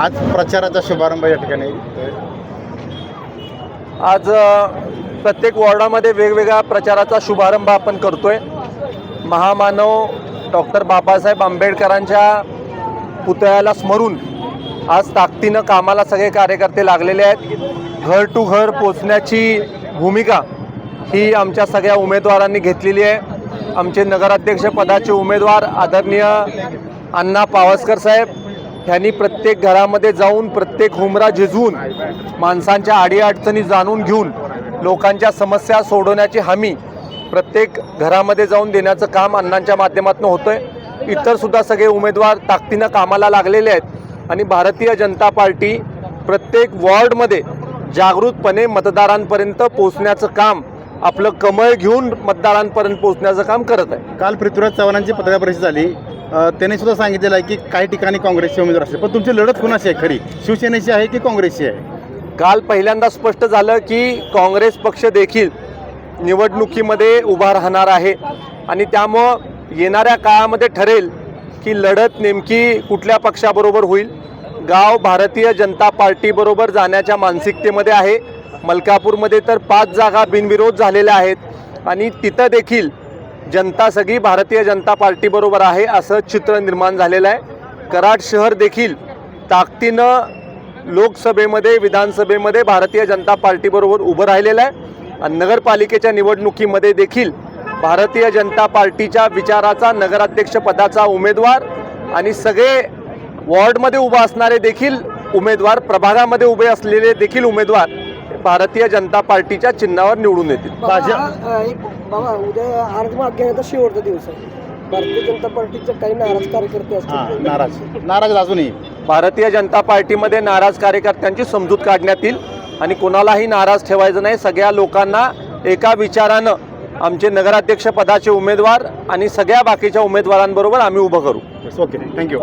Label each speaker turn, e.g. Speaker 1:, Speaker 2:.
Speaker 1: आज प्रचाराचा शुभारंभ या ठिकाणी
Speaker 2: आज प्रत्येक वॉर्डामध्ये वेगवेगळ्या प्रचाराचा शुभारंभ आपण करतोय. महामानव डॉक्टर बाबासाहेब आंबेडकरांच्या पुतळ्याला स्मरून आज ताकदीनं कामाला सगळे कार्यकर्ते लागलेले आहेत. घर टू घर पोचण्याची भूमिका ही आमच्या सगळ्या उमेदवारांनी घेतलेली आहे. आमचे नगराध्यक्ष पदाचे उमेदवार आदरणीय अण्णा पावसकर साहेब ह्यांनी प्रत्येक घरामध्ये जाऊन प्रत्येक हुमरा झिजवून माणसांच्या अडीअडचणी जाणून घेऊन लोकांच्या समस्या सोडवण्याची हमी प्रत्येक घरामध्ये जाऊन देण्याचं काम अण्णांच्या माध्यमातून होतं आहे इतर सुद्धा सगळे उमेदवार ताकदीनं कामाला लागलेले आहेत आणि भारतीय जनता पार्टी प्रत्येक वॉर्डमध्ये जागृतपणे मतदारांपर्यंत पोहोचण्याचं काम आपलं कमळ घेऊन मतदारांपर्यंत पोहोचण्याचं काम करत आहे.
Speaker 1: काल पृथ्वीराज चव्हाणांची पत्रकार परिषद झाली. त्यांनी सुद्धा सांगितलेलं आहे की काही ठिकाणी काँग्रेसचे उमेदवार असतील. पण तुमची लढत कुणाशी आहे? खरी. शिवसेनेची आहे की काँग्रेसची आहे?
Speaker 2: काल पहिल्यांदा स्पष्ट झालं की काँग्रेस पक्ष देखील निवडणुकीमध्ये उभा राहणार आहे. आणि त्यामुळं येणाऱ्या काळामध्ये ठरेल की लढत नेमकी कुठल्या पक्षाबरोबर होईल? गाव भारतीय जनता पार्टीबरोबर जाण्याच्या मानसिकतेमध्ये आहे. मलकापूरमध्ये तर पाच जागा बिनविरोध झालेल्या आहेत. आणि तिथं देखील जनता सगळी भारतीय जनता पार्टीबरोबर आहे असं चित्र निर्माण झालेलं आहे. कराड शहर देखील ताकदीनं लोकसभेमध्ये विधानसभेमध्ये भारतीय जनता पार्टीबरोबर उभं राहिलेलं आहे. आणि नगरपालिकेच्या निवडणुकीमध्ये देखील भारतीय जनता पार्टीच्या विचाराचा नगराध्यक्षपदाचा उमेदवार आणि सगळे वॉर्डमध्ये उभा असणारे देखील उमेदवार प्रभागामध्ये उभे असलेले देखील उमेदवार भारतीय जनता पार्टीच्या चिन्हावर निवडून येतील.
Speaker 3: बाबा, उद्या अर्ज माग घेण्याचा शेवटचा दिवस आहे. भारतीय जनता पार्टीचे काही नाराज कार्यकर्ते
Speaker 1: हां
Speaker 3: असतील
Speaker 1: नाराज. नाराज अजूनही.
Speaker 2: भारतीय जनता पार्टीमध्ये नाराज कार्यकर्त्यांची समजूत काढण्यात येईल आणि कोणालाही नाराज ठेवायचं नाही. सगळ्या लोकांना एका विचारानं आमचे नगराध्यक्ष पदाचे उमेदवार आणि सगळ्या बाकीच्या उमेदवारांबरोबर आम्ही उभं करू.
Speaker 1: Okay thank you